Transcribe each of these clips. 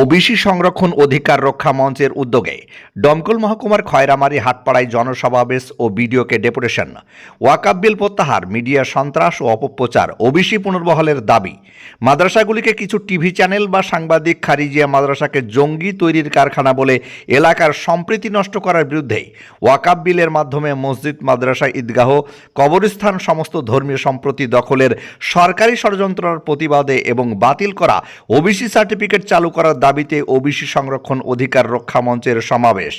OBC সংরক্ষণ অধিকার রক্ষা মঞ্চের উদ্যোগে দমকল মহকুমার খয়রামারি হাটপাড়ায় জনসমাবেশ ও ভিডিওকে ডেপুটেশন। ওয়াকাব বিল প্রত্যাহার, মিডিয়া সন্ত্রাস ও অপপ্রচার, ওবিসি পুনর্বহলের দাবি। মাদ্রাসাগুলিকে কিছু টিভি চ্যানেল বা সাংবাদিক খারিজিয়া মাদ্রাসাকে জঙ্গি তৈরির কারখানা বলে এলাকার সম্প্রীতি নষ্ট করার বিরুদ্ধে ওয়াকাব বিলের মাধ্যমে মসজিদ, মাদ্রাসা, ঈদগাহ, কবরস্থান সমস্ত ধর্মীয় সম্প্রতি দখলের সরকারি ষড়যন্ত্রের প্রতিবাদে এবং বাতিল করা ওবিসি সার্টিফিকেট চালু করার দাবিতে ওবিসি সংরক্ষণ অধিকার রক্ষা মঞ্চের সমাবেশ।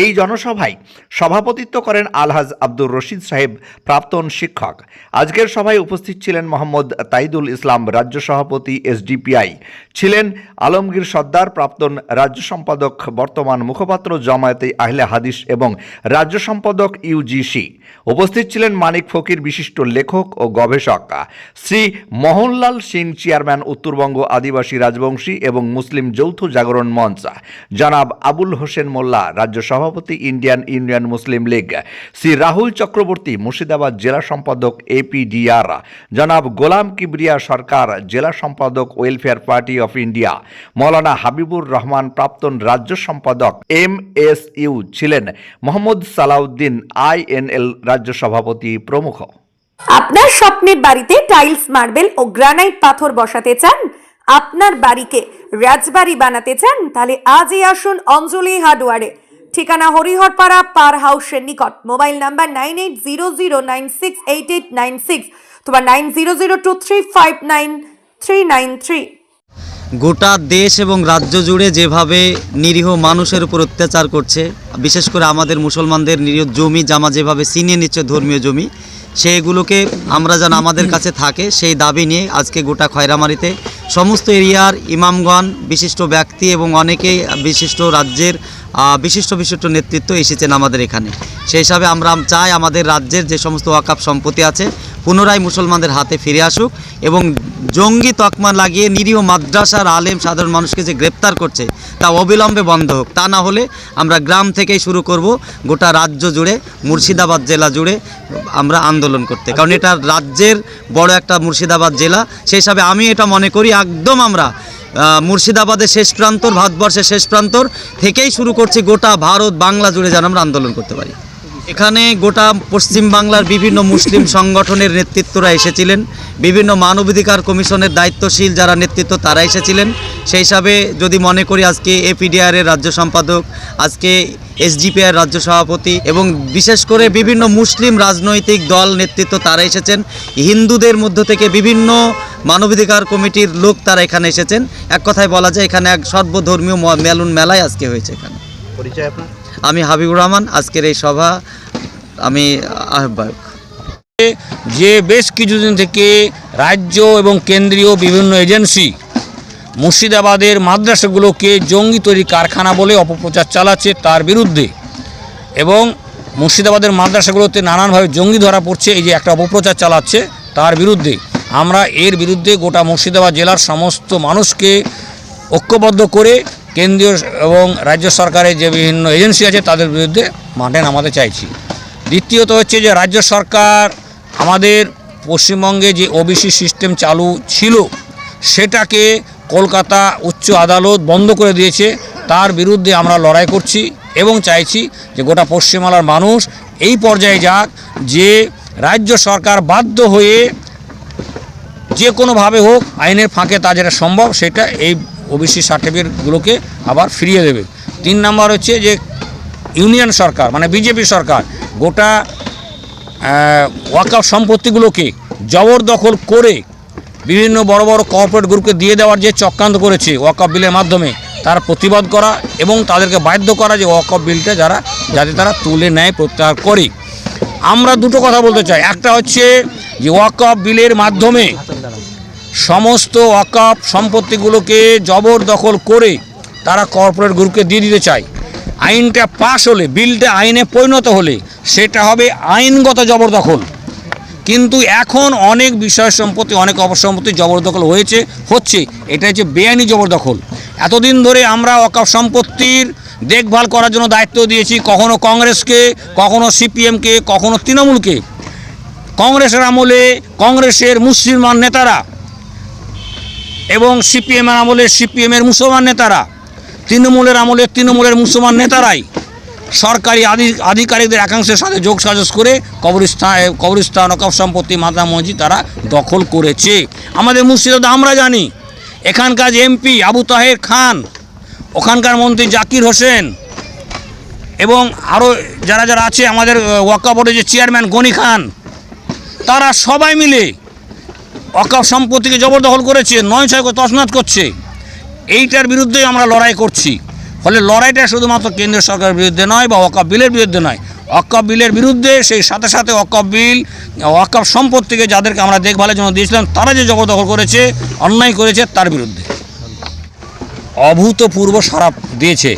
এই জনসভায় সভাপতিত্ব করেন আলহাজ আব্দুর রশিদ সাহেব, প্রাক্তন শিক্ষক। আজকের সভায় উপস্থিত ছিলেন মোহাম্মদ তাইদুল ইসলাম, রাজ্য সভাপতি, এসডিপিআই। ছিলেন আলমগীর সর্দার, প্রাক্তন রাজ্য সম্পাদক, বর্তমান মুখপাত্র জামায়াতে আহলে হাদিস এবং রাজ্য সম্পাদক ইউজিসি উপস্থিত ছিলেন মানিক ফকির, বিশিষ্ট লেখক ও গবেষক। শ্রী মোহনলাল সিং, চেয়ারম্যান উত্তরবঙ্গ আদিবাসী রাজবংশী এবং মুসলিম যৌথ জাগরণ মঞ্চ। জনাব আবুল হোসেন মোল্লা, রাজ্য সভাপতি, Indian Union Muslim League. Shri Rahul Chakraborty, Murshidabad জেলা সম্পাদক এপিডিআর জনাব গোলাম কিবরিয়া সরকার, জেলা সম্পাদক, ওয়েলফেয়ার পার্টি অফ ইন্ডিয়া মৌলানা হাবিবুর রহমান প্রাক্তন রাজ্য সম্পাদক এম এস ইউ ছিলেন মোহাম্মদ সালাউদ্দিন আইএনএল রাজ্য সভাপতি প্রমুখ। আপনার স্বপ্নের বাড়িতে টাইলস, মার্বেল ও গ্রানাইট পাথর বসাতে চান? আপনার বাড়িকে রাজবাড়ি বানাতে চান? তাহলে আজই আসুন অঞ্জলি হার্ডওয়ারে। ঠিকানা হরিহরপাড়া পার হাউসের নিকট। Mobile number nine eight zero zero nine six eight eight nine six. তোমার nine zero zero two three five nine three nine three. গোটা দেশ এবং রাজ্য জুড়ে যেভাবে নিরীহ মানুষের উপর অত্যাচার করছে বিশেষ করে আমাদের মুসলমানদের নিরীহ জমি জামা যেভাবে ছিনিয়ে নিচ্ছে ধর্মীয় জমি সেগুলোকে আমরা যেন আমাদের কাছে থাকে সেই দাবি নিয়ে আজকে গোটা খয়রামারিতে সমস্ত এরিয়ার ইমামগণ বিশিষ্ট ব্যক্তি এবং অনেকেই বিশিষ্ট রাজ্যের বিশিষ্ট বিশিষ্ট নেতৃত্ব এসেছেন আমাদের এখানে। সেই হিসাবে আমরা চাই আমাদের রাজ্যের যে সমস্ত ওয়াকাপ সম্পত্তি আছে পুনরায় মুসলমানদের হাতে ফিরে আসুক এবং জঙ্গি তকমা লাগিয়ে নিরীহ মাদ্রাসার আলেম সাধারণ মানুষকে যে গ্রেপ্তার করছে তা অবিলম্বে বন্ধ হোক। তা না হলে আমরা গ্রাম থেকেই শুরু করব গোটা রাজ্য জুড়ে, মুর্শিদাবাদ জেলা জুড়ে আমরা আন্দোলন করতে। কারণ এটা রাজ্যের বড় একটা মুর্শিদাবাদ জেলা, সেই হিসাবে আমি এটা মনে করি একদম আমরা মুর্শিদাবাদের শেষ প্রান্তর, ভারতবর্ষের শেষ প্রান্তর থেকেই শুরু করছি গোটা ভারত, বাংলা জুড়ে যেন আমরা আন্দোলন করতে পারি। এখানে গোটা পশ্চিম বাংলার বিভিন্ন মুসলিম সংগঠনের নেতৃত্বরা এসেছিলেন। বিভিন্ন মানবাধিকার কমিশনের দায়িত্বশীল যারা নেতৃত্ব তারা এসেছিলেন। সেই হিসাবে যদি মনে করি আজকে এপিডিআর এর রাজ্য সম্পাদক আজকে এসডিপিআর রাজ্য সভাপতি এবং বিশেষ করে বিভিন্ন মুসলিম রাজনৈতিক দল নেতৃত্ব তারা এসেছেন। হিন্দুদের মধ্য থেকে বিভিন্ন মানবাধিকার কমিটির লোক তারা এখানে এসেছেন। এক কথায় বলা যায় এখানে এক সর্বধর্মীয় মেলন মেলায় আজকে হয়েছে এখানে। পরিচয় আপনার? আমি হাবিবুর রহমান আজকের এই সভা আমি আহ্বায়ক। যে বেশ কিছুদিন থেকে রাজ্য এবং কেন্দ্রীয় বিভিন্ন এজেন্সি মুর্শিদাবাদের মাদ্রাসাগুলোকে জঙ্গি তৈরি কারখানা বলে অপপ্রচার চালাচ্ছে তার বিরুদ্ধে এবং মুর্শিদাবাদের মাদ্রাসাগুলোতে নানানভাবে জঙ্গি ধরা পড়ছে, এই যে একটা অপপ্রচার চালাচ্ছে তার বিরুদ্ধে। আমরা এর বিরুদ্ধে গোটা মুর্শিদাবাদ জেলার সমস্ত মানুষকে ঐক্যবদ্ধ করে কেন্দ্রীয় এবং রাজ্য সরকারের যে বিভিন্ন এজেন্সি আছে তাদের বিরুদ্ধে মাঠে নামাতে চাইছি। দ্বিতীয়ত হচ্ছে যে রাজ্য সরকার আমাদের পশ্চিমবঙ্গে যে ওবিসি সিস্টেম চালু ছিল, সেটাকে কলকাতা উচ্চ আদালত বন্ধ করে দিয়েছে। তার বিরুদ্ধে আমরা লড়াই করছি এবং চাইছি যে গোটা পশ্চিমবাংলার মানুষ এই পর্যায়ে যাক যে রাজ্য সরকার বাধ্য হয়ে যে কোনোভাবে হোক আইনের ফাঁকে তা যেটা সম্ভব সেটা এই ওবিসি সার্টিফিকেটগুলোকে আবার ফিরিয়ে দেবে। তিন নম্বর হচ্ছে যে ইউনিয়ন সরকার মানে বিজেপি সরকার, গোটা ওয়াকআপ সম্পত্তিগুলোকে জবরদখল করে বিভিন্ন বড় বড় কর্পোরেট গ্রুপকে দিয়ে দেওয়ার যে চক্রান্ত করেছে ওয়াকআপ বিলের মাধ্যমে, তার প্রতিবাদ করা এবং তাদেরকে বাধ্য করা যে ওয়াকআপ বিলটা যারা, যাতে তারা তুলে নেয়, প্রত্যাহার করে। আমরা দুটো কথা বলতে চাই। একটা হচ্ছে যে ওয়াকআপ বিলের মাধ্যমে সমস্ত ওয়াকআপ সম্পত্তিগুলোকে জবরদখল করে তারা কর্পোরেট গ্রুপকে দিয়ে দিতে চায়। আইনটা পাশ হলে, বিলটা আইনে পরিণত হলে, সেটা হবে আইনগত জবরদখল। কিন্তু এখন অনেক বিষয় সম্পত্তি, অনেক অপসম্পত্তি জবরদখল হয়েছে, হচ্ছে, এটা হচ্ছে বেআইনি জবরদখল। এতদিন ধরে আমরা অকাপ সম্পত্তির দেখভাল করার জন্য দায়িত্ব দিয়েছি, কখনো কংগ্রেসকে, কখনো সিপিএমকে, কখনো তৃণমূলকে। কংগ্রেসের আমলে কংগ্রেসের মুসলিমান নেতারা এবং সিপিএমের আমলে সিপিএমের মুসলমান নেতারা তৃণমূলের আমলে তৃণমূলের মুসলমান নেতারাই সরকারি আধি- আধিকারিকদের একাংশের সাথে যোগ সাজস করে কবরস্থান কবরস্থান অকফ সম্পত্তি মাতা মসজিদ তারা দখল করেছে। আমাদের মুর্শিদাবাদ আমরা জানি, এখানকার এমপি আবু তাহের খান, ওখানকার মন্ত্রী জাকির হোসেন এবং আরও যারা যারা আছে আমাদের ওয়াকা বোর্ডের যে চেয়ারম্যান গনি খান, তারা সবাই মিলে অকাপ সম্পত্তিকে জবরদখল করেছে নয় ছয় করে করছে। এইটার বিরুদ্ধে আমরা লড়াই করছি। ফলে লড়াইটা শুধুমাত্র কেন্দ্রীয় সরকারের বিরুদ্ধে নয় বা অকাপ বিলের বিরুদ্ধে নয়। অকাপ বিলের বিরুদ্ধে সেই সাথে সাথে অকাপ বিল অকাপ সম্পত্তিকে যাদেরকে আমরা দেখভালের জন্য দিয়েছিলাম, তারা যে জবরদখল করেছে, অন্যায় করেছে, তার বিরুদ্ধে। অভূতপূর্ব সারা দিয়েছে।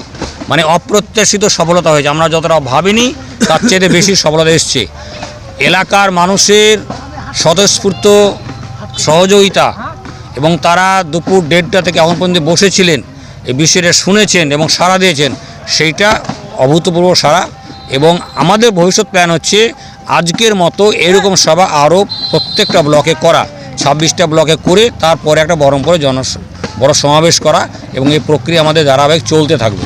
মানে অপ্রত্যাশিত সফলতা হয়েছে। আমরা যতটা ভাবিনি, তার চেয়ে বেশি সফলতা এসছে। এলাকার মানুষের স্বতঃস্ফূর্ত সহযোগিতা এবং তারা দুপুর দেড়টা থেকে এখন পর্যন্ত বসেছিলেন, এই বিষয়টা শুনেছেন এবং সাড়া দিয়েছেন, সেইটা অভূতপূর্ব সাড়া। এবং আমাদের ভবিষ্যৎ প্ল্যান হচ্ছে আজকের মতো এরকম সভা আরও প্রত্যেকটা ব্লকে করা, ছাব্বিশটা ব্লকে করে তারপরে একটা বরং করে জন, বড় সমাবেশ করা এবং এই প্রক্রিয়া আমাদের ধারাবাহিক চলতে থাকবে।